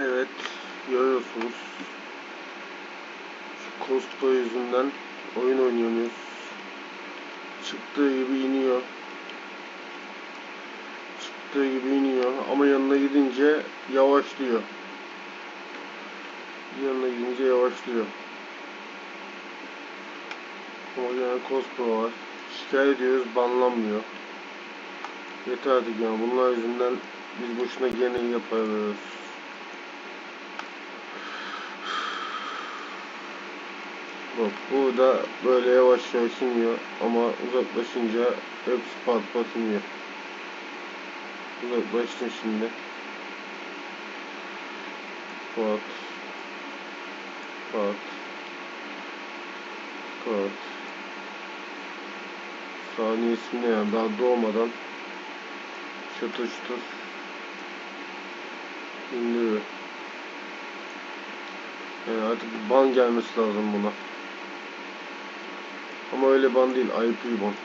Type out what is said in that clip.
Evet, görüyorsunuz. Şu Costco yüzünden oyun oynayamıyoruz. Çıktığı gibi iniyor. Çıktığı gibi iniyor ama yanına gidince yavaşlıyor. Yanına gidince yavaşlıyor. Ama yine Costco var. Şikayet ediyoruz, banlanmıyor. Yeter artık yani bunlar yüzünden biz boşuna gene yapıyoruz. Bak burada böyle yavaş yavaş iniyor ama uzaklaşınca hepsi pat pat iniyor. Uzaklaştım şimdi. Pat. Pat. Pat. Saniyesi ne yani daha doğmadan çatır çatır indiriyor. Yani artık ban gelmesi lazım buna. Ama öyle ban değil, IP ban.